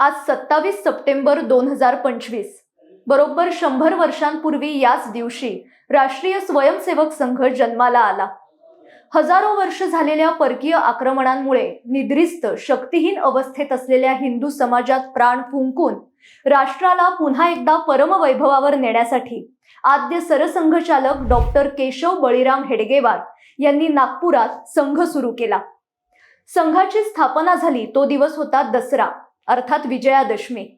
आज सत्तावीस सप्टेंबर दोन हजार पंचवीस. बरोबर शंभर वर्षांपूर्वी याच दिवशी राष्ट्रीय स्वयंसेवक संघ जन्माला आला. हजारो वर्ष झालेल्या परकीय आक्रमणांमुळे निद्रिस्त शक्तिहीन अवस्थेत असलेल्या हिंदू समाजात प्राण फुंकून राष्ट्राला पुन्हा एकदा परमवैभवावर नेण्यासाठी आद्य सरसंघचालक डॉक्टर केशव बळीराम हेडगेवार यांनी नागपुरात संघ सुरू केला. संघाची स्थापना झाली तो दिवस होता दसरा. अर्थात विजयादशमी.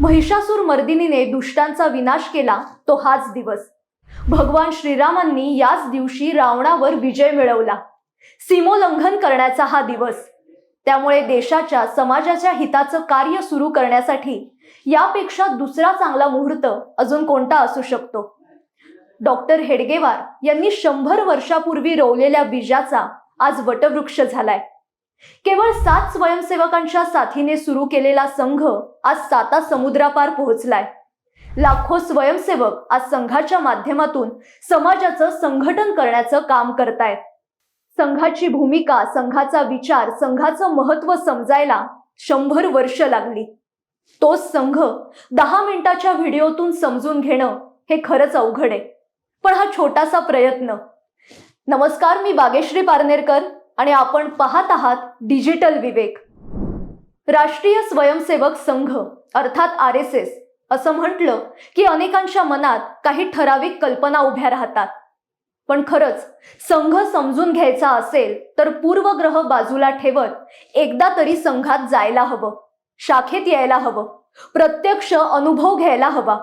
महिषासूर मर्दिनीने दुष्टांचा विनाश केला तो हाच दिवस. भगवान श्रीरामांनी याच दिवशी रावणावर विजय मिळवला. सीमोल्लंघन करण्याचा हा दिवस. त्यामुळे देशाच्या समाजाच्या हिताचं कार्य सुरू करण्यासाठी यापेक्षा दुसरा चांगला मुहूर्त अजून कोणता असू शकतो? डॉक्टर हेडगेवार यांनी शंभर वर्षापूर्वी रोवलेल्या बीजाचा आज वटवृक्ष झालाय. केवळ सात स्वयंसेवकांच्या साथीने सुरू केलेला संघ आज साता समुद्रापार पोहोचलाय. लाखो स्वयंसेवक आज संघाच्या माध्यमातून समाजाचं संघटन करण्याचं काम करतायत. संघाची भूमिका संघाचा विचार संघाचं महत्त्व समजायला शंभर वर्ष लागली. तो संघ दहा मिनिटाच्या व्हिडिओतून समजून घेणं हे खरंच अवघड आहे. पण हा छोटासा प्रयत्न. नमस्कार मी बागेश्री पारनेरकर. आणि आपण पाहत आहात डिजिटल विवेक. राष्ट्रीय स्वयंसेवक संघ अर्थात आर एस एस असं म्हटलं की अनेकांच्या मनात काही ठराविक कल्पना उभ्या राहतात. पण खरंच संघ समजून घ्यायचा असेल तर पूर्वग्रह बाजूला ठेवत एकदा तरी संघात जायला हवं शाखेत यायला हवं प्रत्यक्ष अनुभव घ्यायला हवा.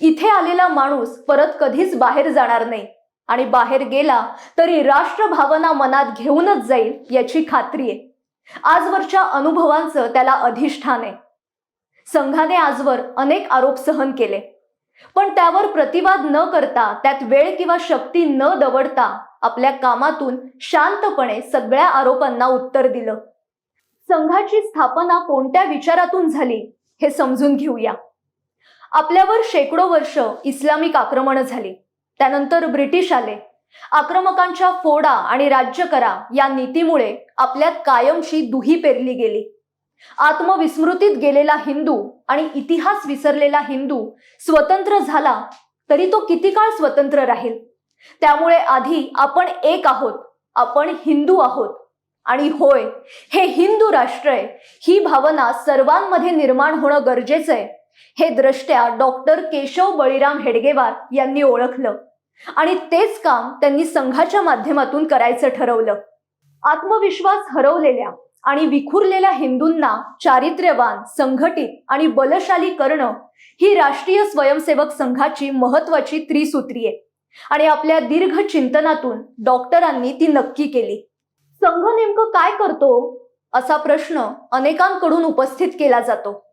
इथे आलेला माणूस परत कधीच बाहेर जाणार नाही. आणि बाहेर गेला तरी राष्ट्रभावना मनात घेऊनच जाईल याची खात्री आहे. आजवरच्या अनुभवांचं त्याला अधिष्ठान आहे. संघाने आजवर अनेक आरोप सहन केले. पण त्यावर प्रतिवाद न करता त्यात वेळ किंवा शक्ती न दवडता आपल्या कामातून शांतपणे सगळ्या आरोपांना उत्तर दिलं. संघाची स्थापना कोणत्या विचारातून झाली हे समजून घेऊया. आपल्यावर शेकडो वर्ष इस्लामिक आक्रमण झाली. त्यानंतर ब्रिटिश आले. आक्रमकांच्या फोडा आणि राज्य करा या नीतीमुळे आपल्यात कायमची दुही पेरली गेली. आत्मविस्मृतीत गेलेला हिंदू आणि इतिहास विसरलेला हिंदू स्वतंत्र झाला तरी तो किती काळ स्वतंत्र राहील? त्यामुळे आधी आपण एक आहोत आपण हिंदू आहोत. आणि होय हे हिंदू राष्ट्र आहे. ही भावना सर्वांमध्ये निर्माण होणं गरजेचं आहे. हे द्रष्ट्या डॉक्टर केशव बळीराम हेडगेवार यांनी ओळखलं. आणि तेच काम त्यांनी संघाच्या माध्यमातून करायचं ठरवलं. आत्मविश्वास हरवलेल्या आणि विखुरलेल्या हिंदूंना चारित्र्यवान संघटित आणि बलशाली करणं ही राष्ट्रीय स्वयंसेवक संघाची महत्वाची त्रिसूत्री आहे. आणि आपल्या दीर्घ चिंतनातून डॉक्टरांनी ती नक्की केली. संघ नेमकं काय करतो असा प्रश्न अनेकांकडून उपस्थित केला जातो.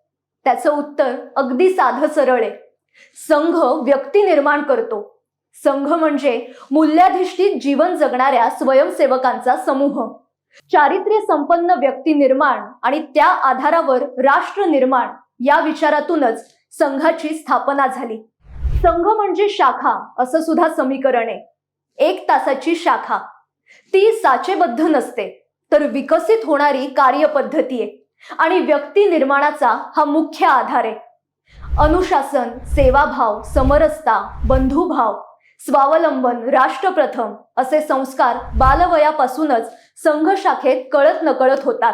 त्याचं उत्तर अगदी साधं सरळ आहे. संघ व्यक्ती निर्माण करतो. संघ म्हणजे मूल्याधिष्ठित जीवन जगणाऱ्या स्वयंसेवकांचा समूह. चारित्र्य संपन्न व्यक्ती निर्माण आणि त्या आधारावर राष्ट्र निर्माण या विचारातूनच संघाची स्थापना झाली. संघ म्हणजे शाखा असं सुद्धा समीकरण आहे. एक तासाची शाखा. ती साचेबद्ध नसते तर विकसित होणारी कार्यपद्धती आहे. आणि व्यक्ती निर्माणाचा हा मुख्य आधार आहे. अनुशासन सेवाभाव समरसता बंधुभाव स्वावलंबन राष्ट्रप्रथम असे संस्कार बालवयापासूनच संघ शाखेत कळत नकळत होतात.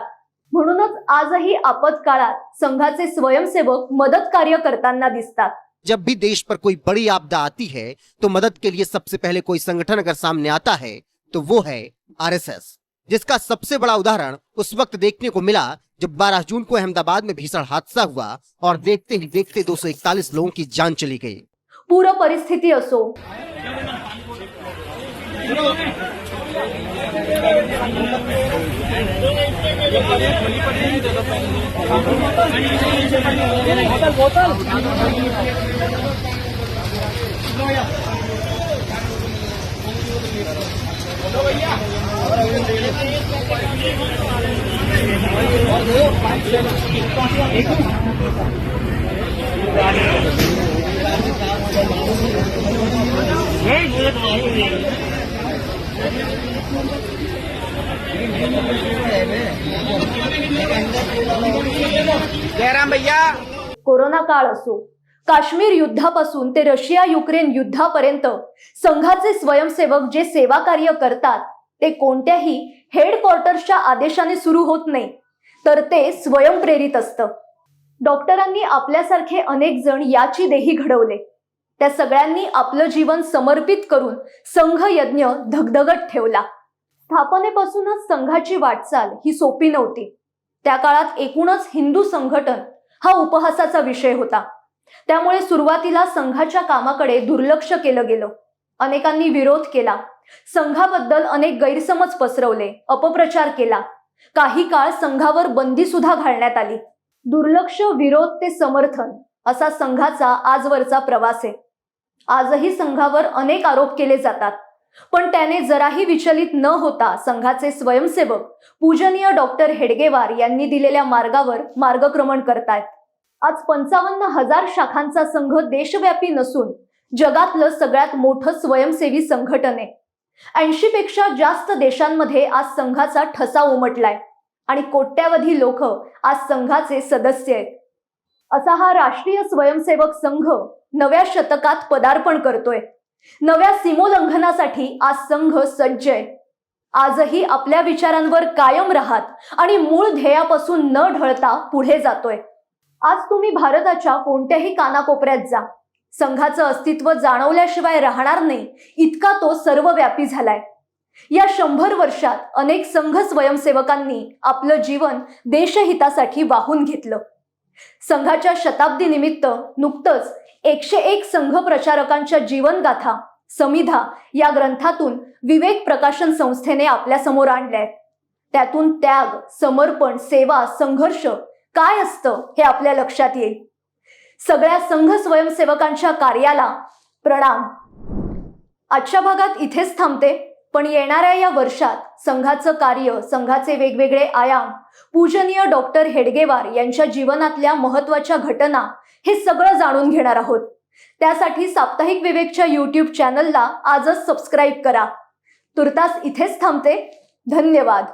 म्हणूनच आजही आपत्काळात संघाचे स्वयंसेवक मदत कार्य करताना दिसतात. जब भी देश पर कोई बड़ी आपदा आती है तो मदद के लिए सबसे पहले कोई संगठन अगर सामने आता है तो वो है आरएसएस. जिसका सबसे बड़ा उदाहरण उस वक्त देखने को मिला जब 12 जून को अहमदाबाद में भीषण हादसा हुआ और देखते ही देखते 241 लोगों की जान चली गई। पूरा परिस्थिति असो। भैया जयराम भैया। कोरोना काळ असो काश्मीर युद्धापासून ते रशिया युक्रेन युद्धापर्यंत संघाचे स्वयंसेवक जे सेवा कार्य करतात ते कोणत्याही हेडक्वार्टर्सच्या आदेशाने सुरू होत नाही तर ते स्वयंप्रेरित असतं. डॉक्टरांनी आपल्यासारखे अनेक जण याची देही घडवले. त्या सगळ्यांनी आपलं जीवन समर्पित करून संघ यज्ञ धगधगत ठेवला. स्थापनेपासूनच संघाची वाटचाल ही सोपी नव्हती. त्या काळात एकूणच हिंदू संघटन हा उपहासाचा विषय होता. त्यामुळे सुरुवातीला संघाच्या कामाकडे दुर्लक्ष केलं गेलं. अनेकांनी विरोध केला. संघाबद्दल अनेक गैरसमज पसरवले अपप्रचार केला. काही काळ संघावर बंदी सुद्धा घालण्यात आली. दुर्लक्ष विरोध ते समर्थन असा संघाचा आजवरचा प्रवास आहे. आजही संघावर अनेक आरोप केले जातात. पण त्याने जराही विचलित न होता संघाचे स्वयंसेवक पूजनीय डॉक्टर हेडगेवार यांनी दिलेल्या मार्गावर मार्गक्रमण करतायत. आज पंचावन्न हजार शाखांचा संघ देशव्यापी नसून जगातलं सगळ्यात मोठं स्वयंसेवी संघटन आहे. ऐंशीपेक्षा जास्त देशांमध्ये आज संघाचा ठसा उमटलाय. आणि कोट्यावधी लोक आज संघाचे सदस्य आहेत. असा हा राष्ट्रीय स्वयंसेवक संघ नव्या शतकात पदार्पण करतोय. नव्या सीमोल्लंघनासाठी आज संघ सज्ज आहे. आजही आपल्या विचारांवर कायम राहत आणि मूळ ध्येयापासून न ढळता पुढे जातोय. आज तुम्ही भारताच्या कोणत्याही कानाकोपऱ्यात जा. संघाचं अस्तित्व जाणवल्याशिवाय राहणार नाही इतका तो सर्वव्यापी झालाय. या शंभर वर्षात अनेक संघ स्वयंसेवकांनी आपलं जीवन देशहितासाठी वाहून घेतलं. संघाच्या शताब्दी निमित्त नुकतंच एकशे एक संघ प्रचारकांच्या जीवनगाथा समिधा या ग्रंथातून विवेक प्रकाशन संस्थेने आपल्यासमोर आणल्यात त्यातून त्याग समर्पण सेवा संघर्ष काय असतं हे आपल्या लक्षात येईल. सगळ्या संघ स्वयंसेवकांच्या कार्याला प्रणाम. आजच्या भागात इथेच थांबते पण येणाऱ्या या वर्षात संघाचं कार्य संघाचे वेगवेगळे आयाम पूजनीय डॉक्टर हेडगेवार यांच्या जीवनातल्या महत्त्वाच्या घटना हे सगळं जाणून घेणार आहोत. त्यासाठी साप्ताहिक विवेकच्या युट्यूब चॅनलला आजच सबस्क्राईब करा. तुर्तास इथेच थांबते. धन्यवाद.